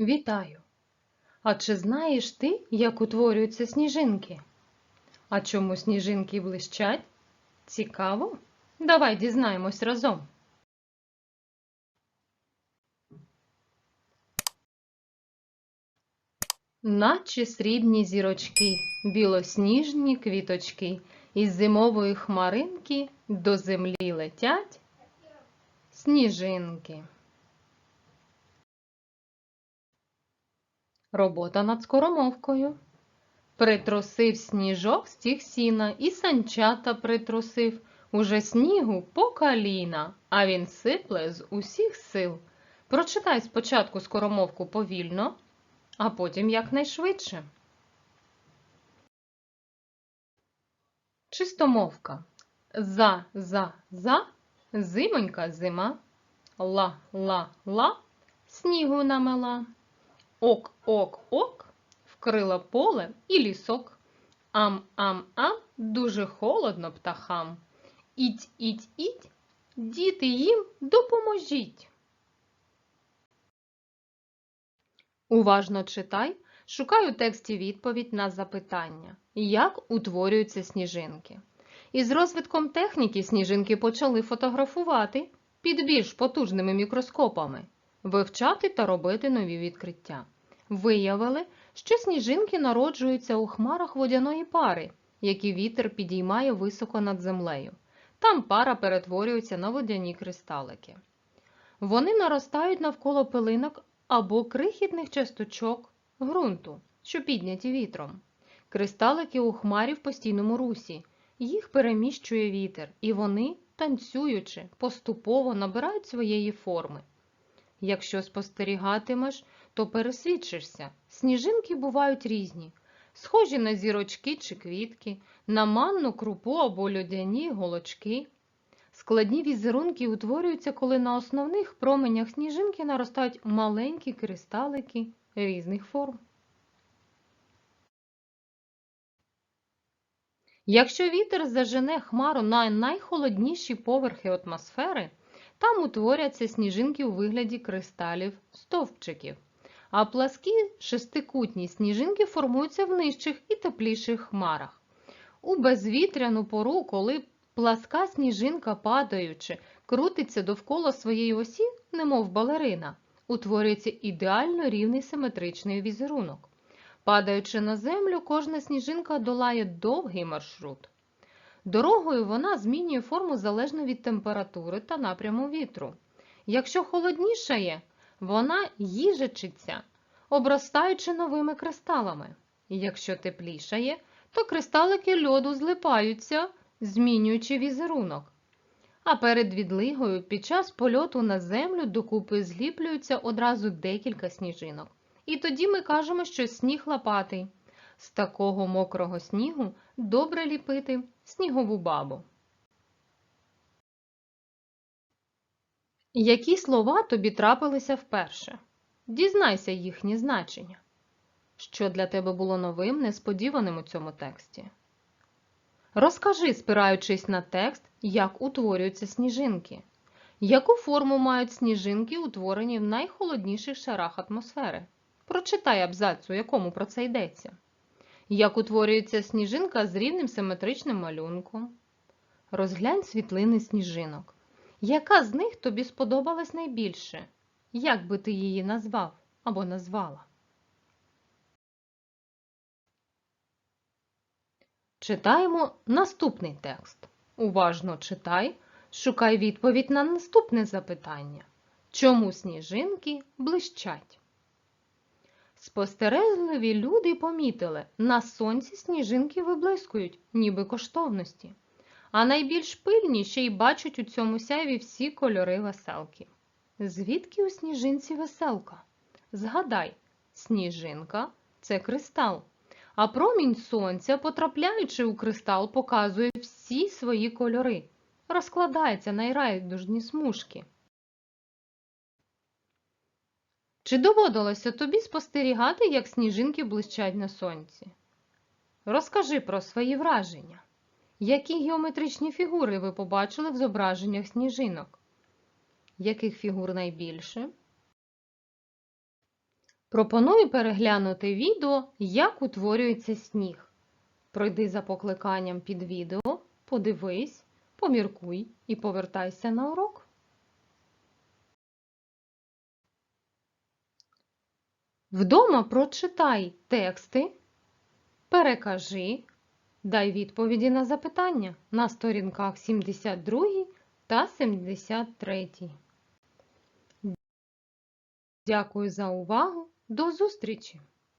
Вітаю! А чи знаєш ти, як утворюються сніжинки? А чому сніжинки блищать? Цікаво? Давай дізнаємось разом. Наче срібні зірочки, білосніжні квіточки, із зимової хмаринки до землі летять сніжинки. Робота над скоромовкою. Притрусив сніжок стіг сіна, і санчата притрусив. Уже снігу по коліна, а він сипле з усіх сил. Прочитай спочатку скоромовку повільно, а потім якнайшвидше. Чистомовка. За, за, за, зимонька зима. Ла, ла, ла, снігу намела. Ок, ок, ок, вкрила поле і лісок. Ам, ам, ам, дуже холодно птахам. Іть, іть, іть, діти їм допоможіть. Уважно читай, шукай у тексті відповідь на запитання, як утворюються сніжинки. Із розвитком техніки сніжинки почали фотографувати під більш потужними мікроскопами, вивчати та робити нові відкриття. Виявили, що сніжинки народжуються у хмарах водяної пари, які вітер підіймає високо над землею. Там пара перетворюється на водяні кристалики. Вони наростають навколо пилинок або крихітних часточок ґрунту, що підняті вітром. Кристалики у хмарі в постійному русі. Їх переміщує вітер, і вони, танцюючи, поступово набирають своєї форми. Якщо спостерігатимеш, то пересвідчишся. Сніжинки бувають різні, схожі на зірочки чи квітки, на манну крупу або льодяні голочки. Складні візерунки утворюються, коли на основних променях сніжинки наростають маленькі кристалики різних форм. Якщо вітер зажене хмару на найхолодніші поверхи атмосфери, там утворяться сніжинки у вигляді кристалів стовпчиків, а пласкі шестикутні сніжинки формуються в нижчих і тепліших хмарах. У безвітряну пору, коли пласка сніжинка, падаючи, крутиться довкола своєї осі, немов балерина, утворюється ідеально рівний симетричний візерунок. Падаючи на землю, кожна сніжинка долає довгий маршрут. Дорогою вона змінює форму залежно від температури та напряму вітру. Якщо холоднішає, вона їжачиться, обростаючи новими кристалами. Якщо теплішає, то кристалики льоду злипаються, змінюючи візерунок. А перед відлигою під час польоту на землю докупи зліплюються одразу декілька сніжинок. І тоді ми кажемо, що сніг лопатий. З такого мокрого снігу добре ліпити снігову бабу. Які слова тобі трапилися вперше? Дізнайся їхнє значення. Що для тебе було новим, несподіваним у цьому тексті? Розкажи, спираючись на текст, як утворюються сніжинки. Яку форму мають сніжинки, утворені в найхолодніших шарах атмосфери? Прочитай абзац, у якому про це йдеться. Як утворюється сніжинка з рівним симетричним малюнком? Розглянь світлини сніжинок. Яка з них тобі сподобалась найбільше? Як би ти її назвав або назвала? Читаємо наступний текст. Уважно читай, шукай відповідь на наступне запитання. Чому сніжинки блищать? Спостережливі люди помітили, на сонці сніжинки виблискують, ніби коштовності. А найбільш пильні ще й бачать у цьому сяйві всі кольори веселки. Звідки у сніжинці веселка? Згадай, сніжинка це кристал. А промінь сонця, потрапляючи у кристал, показує всі свої кольори, розкладається на райдужні смужки. Чи доводилося тобі спостерігати, як сніжинки блищать на сонці? Розкажи про свої враження. Які геометричні фігури ви побачили в зображеннях сніжинок? Яких фігур найбільше? Пропоную переглянути відео, як утворюється сніг. Пройди за покликанням під відео, подивись, поміркуй і повертайся на урок. Вдома прочитай тексти, перекажи, дай відповіді на запитання на сторінках 72 та 73. Дякую за увагу. До зустрічі!